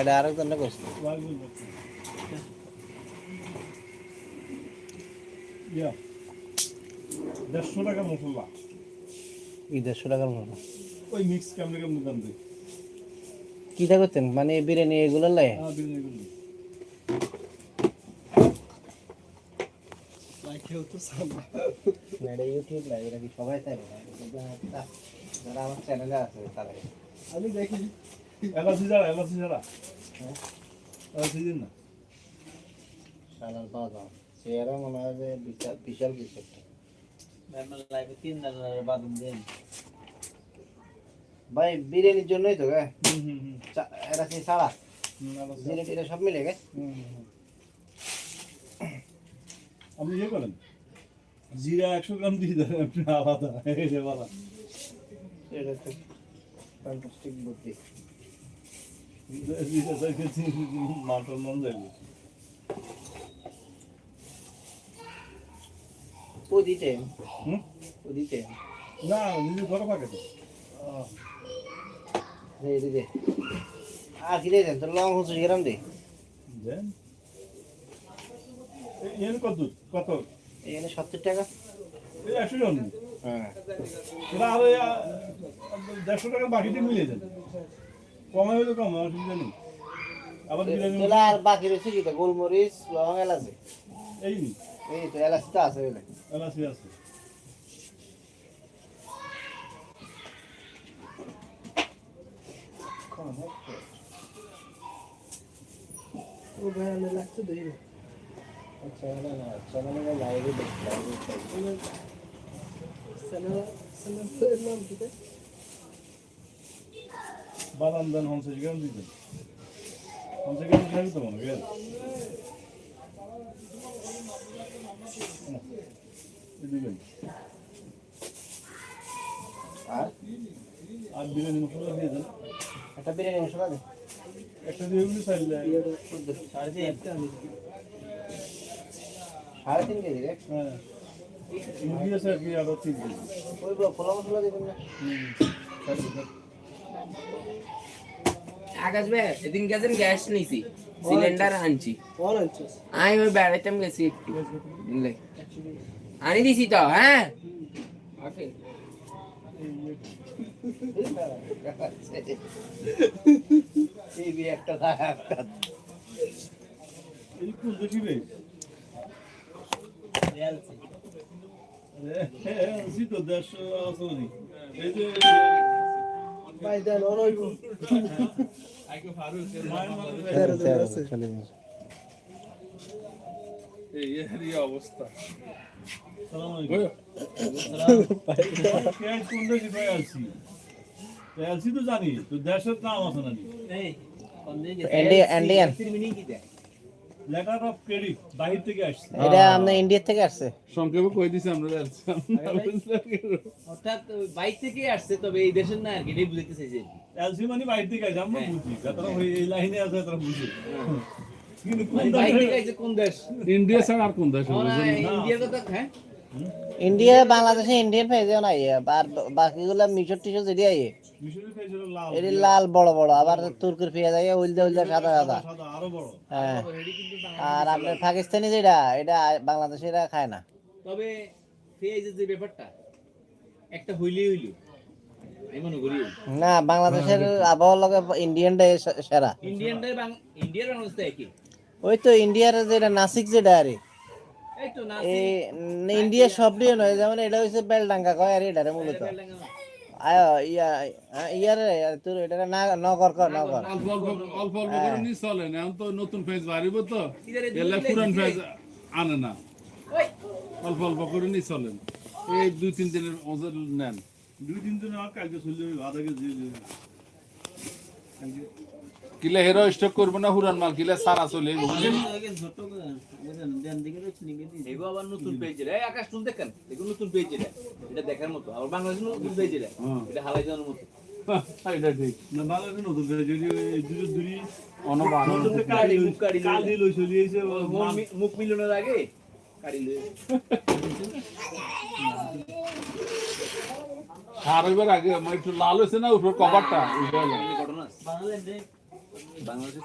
এটা আরও জন্য করছে ইয়া দেড়শো টাকা মশলা। এই দেড়শো টাকার মতো ওই মিক্স কেমনে কেমনে দাম কিটা করতেন? মানে বিরিয়ানি এগুলো লাই এটা ইউটিউব লাই এটা কি সবাই না যারা আমার চ্যানেলে আছে তারা আমি দেখি। এলাচি যারা এলাচি যারা এলাচি দিন না। পাওয়া যায় চেয়ারও মনে হয় যে বিশাল বিশাল কিছু একটা ভাই বিরিয়ানির জন্যই তো গে হুম হুম হুম। চা- এটা কি সারা হুম, এলাচি। এটা সব মিলে গে হুম। আপনি ইয়ে করেন জিরা একশো গ্রাম দিয়ে দেন আপনি আলাদা। বলা। এটা তো ফ্যান্টাস্টিক বুদ্ধি। জিরা মাটন মন যাইবে ও দিতে হুম দিতে তো দে দে দে আর তোর লং হচ্ছে দে দেন কত কত এখানে সত্তর টাকা এই একশো জন হ্যাঁ ওরা দেড়শো টাকার বাকিতে মিলিয়ে দেন কমে হলে কম অসুবিধা নেই। আবার বিরিয়ানি তোলা আর বাকি রয়েছে কি তো? গোলমরিচ লং এলাচ? এই নি। এই তো এলাচ তো আছে এলাচি আছে। ও ভাই আমি লাগছে দেই আচ্ছা না না চ্যানেলে লাইভে দেখি চ্যানেল চ্যানেল নাম কি বাদাম দেন হংসে গ্রাম দিতেন হংসে গ্রাম খাবি তো মনে হয় দিবেন আর আর বিরিয়ানি মশলা দিয়ে দেন একটা বিরিয়ানি মশলা দে একটা দিয়ে গুলি চাইলে সাড়ে তিন সাড়ে তিন কেজি রে হ্যাঁ মুরগি আছে আর কি আরও তিন কেজি ওই খোলা মশলা দিবেন না হুম সাথে সাথে আকাশ ভাই এদিন গেছেন গ্যাস নিছি। সিলিন্ডার আনছি। আমি ওই বেড়াইতাম গেছি একটু। বুঝলে আনি দিছি তো হ্যাঁ? দেড়শো এই যে এই অবস্থা তো জানি তো দেশের নাম আছে না লেটার অফ ক্রেডিট বাহির থেকে আসছে। এটা আপনার ইন্ডিয়া থেকে আসছে। সংক্ষেপে কই দিছি আমরা যাচ্ছি অর্থাৎ বাইক থেকে আসছে তবে এই দেশের না আর কি এটাই বুঝতে চাইছে এলসি মানে থেকে আসছে আমরা বুঝি যারা ওই এই লাইনে আছে তারা বুঝি। কিন্তু কোন থেকে দেশে- আইছে কোন দেশ? ইন্ডিয়া ছাড়া আর কোন দেশ? আমরা ইন্ডিয়ার হ্যাঁ। ইন্ডিয়া বাংলাদেশে ইন্ডিয়ান না ইয়ে আর বাকিগুলো মিশর টিশর যেটি আইয়ে এটি লাল বড় বড়। আবার তুর্কির পেঁয়াজ আইয়ে উলদা উলদা সাদা সাদা সাদা। আরও বড়। হ্যাঁ। আর আপনার পাকিস্তানি যেটা এটা বাংলাদেশে এটা খায় না। তবে পেঁয়াজের যে ব্যাপারটা একটা হইলেই হইল। করি। না বাংলাদেশের আবহাওয়ার লগে ইন্ডিয়ানটাই সেরা। ইন্ডিয়ানটাই ইন্ডিয়ার অবস্থা একই। ওই তো ইন্ডিয়ার যেটা নাসিক যেটা আরে। ইন্ডিয়া সব দিয়ে নয় যেমন এটা হচ্ছে বেলডাঙ্গা কয় আর এটা মূলত ইয়ার তোর এটা না নগর কর নগর অল্প অল্প অল্প অল্প করে নি চলে না তো নতুন ফেজ বাড়িব তো। এলে পুরান ফেজ আনে না। অল্প অল্প করে নি চলেন এই দুই তিন দিনের ওজন নেন। দুই তিন দিনের কালকে চলে যাবে আধা কেজি। কিলে হেরো স্টক করব না হুরান মাল কিলে সারা চলে এগো আবার নতুন পেজ রে আকাশ তুমি দেখেন? নতুন পেজ রে এটা দেখার মতো। আর বাংলাদেশের নতুন পেজ রে এটা হালাই যাওয়ার মতো। এটা ঠিক। না ভালো নতুন করে যদি দুটো দুই অনবান কালি মুখ কালি লই। কালি লই চলে মুখ মিলনের আগে লই আর এবার আগে আমার একটু লাল হয়েছে না উপর কভারটা বাংলাদেশ